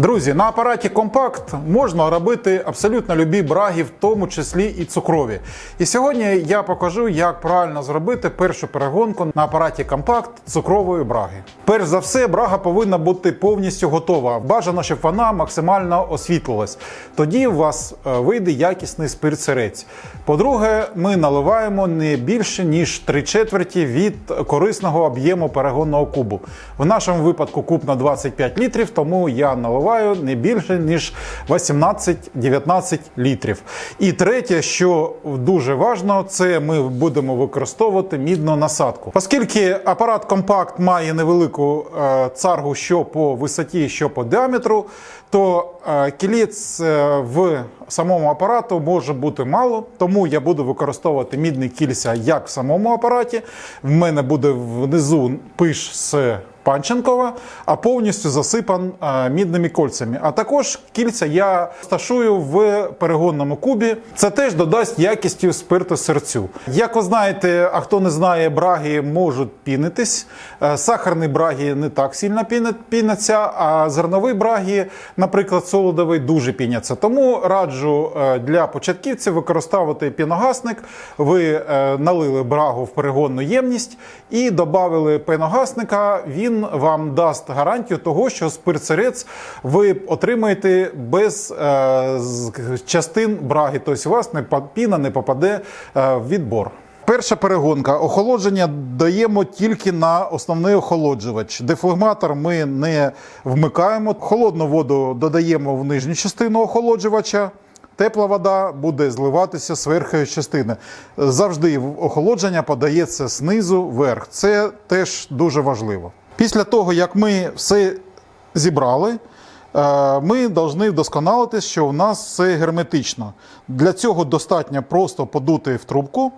Друзі, на апараті компакт можна робити абсолютно любі браги, в тому числі і цукрові. І сьогодні я покажу, як правильно зробити першу перегонку на апараті компакт цукрової браги. Перш за все, брага повинна бути повністю готова. Бажано, щоб вона максимально освітлилась. Тоді у вас е, вийде якісний спирт-сирець. По-друге, ми наливаємо не більше ніж 3 четверті від корисного об'єму перегонного кубу. В нашому випадку куб на 25 літрів, тому я наливаю не більше ніж 18-19 літрів. І третє, що дуже важливо, це ми будемо використовувати мідну насадку. Оскільки апарат компакт має невелику е, царгу що по висоті, що по діаметру, то е, кілець е, в самому апарату може бути мало, тому я буду використовувати мідні кільця як в самому апараті. В мене буде внизу пиш з Панченкова, а повністю засипан е, мідними кольцями. А також кільця я сташую в перегонному кубі. Це теж додасть якістю спирту серцю. Як ви знаєте, а хто не знає, браги можуть пінитись. Е, Сахарні браги не так сильно піняться, а зернові браги, наприклад, солодовий, дуже піняться. Тому раджу е, для початківців використовувати піногасник. Ви налили брагу в перегонну ємність і додали пеногасника. Він вам дасть гарантію того, що спирт-сирець ви отримаєте без е, частин браги. Тобто у вас не піна не попаде е, в відбор. Перша перегонка. Охолодження даємо тільки на основний охолоджувач. Дефлегматор ми не вмикаємо. Холодну воду додаємо в нижню частину охолоджувача. Тепла вода буде зливатися з верхньої частини. Завжди охолодження подається знизу вверх. Це теж дуже важливо. Після того, як ми все зібрали, е, ми повинні вдосконалити, що у нас все герметично. Для цього достатньо просто подути в трубку.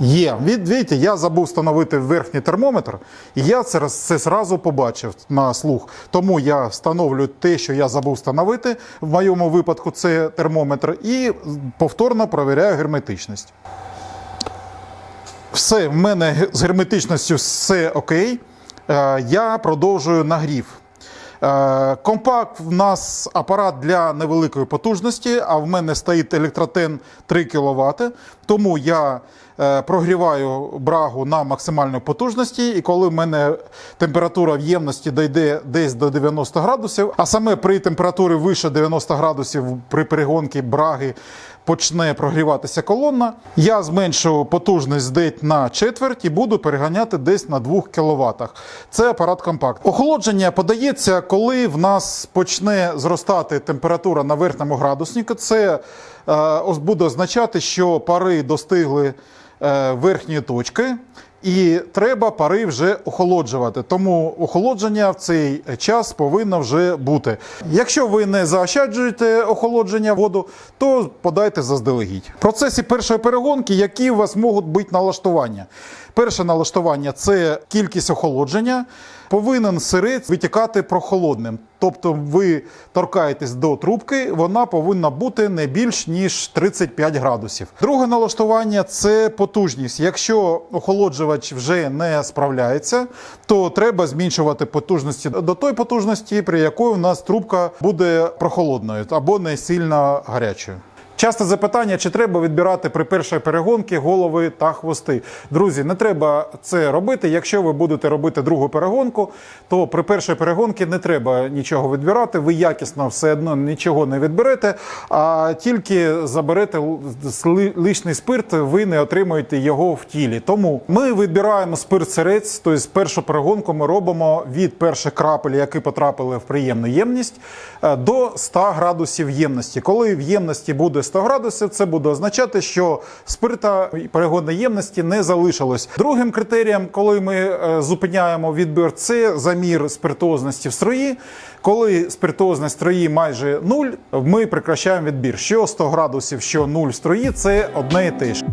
Є. Видите, я забув встановити верхній термометр, і я це, це зразу побачив на слух. Тому я встановлю те, що я забув встановити. В моєму випадку це термометр, і повторно провіряю герметичність. Все, в мене з герметичністю все окей. Е, Я продовжую нагрів. Е, Компакт в нас апарат для невеликої потужності, а в мене стоїть електротен 3 кВт. Тому я е, прогріваю брагу на максимальній потужності, і коли в мене температура в ємності дійде десь до 90 градусів, а саме при температурі вище 90 градусів при перегонці браги почне прогріватися колонна, я зменшу потужність десь на четверть і буду переганяти десь на 2 кВт. Це апарат компакт. Охолодження подається, коли в нас почне зростати температура на верхньому градуснику. Це е, буде означати, що пари достигли е, верхньої точки. І треба пари вже охолоджувати. Тому охолодження в цей час повинно вже бути. Якщо ви не заощаджуєте охолодження воду, то подайте заздалегідь. В процесі першої перегонки, які у вас можуть бути налаштування. Перше налаштування це кількість охолодження. Повинен сирець витікати прохолодним. Тобто ви торкаєтесь до трубки, вона повинна бути не більш ніж 35 градусів. Друге налаштування це потужність. Якщо охолоджувач вже не справляється, то треба зменшувати потужності до той потужності, при якої у нас трубка буде прохолодною або не сильно гарячою. Часто запитання, чи треба відбирати при першій перегонці голови та хвости. Друзі, не треба це робити. Якщо ви будете робити другу перегонку, то при першій перегонці не треба нічого відбирати. Ви якісно все одно нічого не відберете, а тільки заберете л- сли- лишній спирт, ви не отримуєте його в тілі. Тому ми відбираємо спирт-сирець, тобто першу перегонку ми робимо від перших крапель, які потрапили в приємну ємність, е, до 100 градусів ємності. Коли в ємності буде 100 градусів, це буде означати, що спирта перегонної ємності не залишилось. Другим критерієм, коли ми е, зупиняємо відбір, це замір спиртозності в струї. Коли спиртозність строї майже 0, ми прекращаємо відбір. Що 100 градусів, що 0 в строї, це одне і те ж.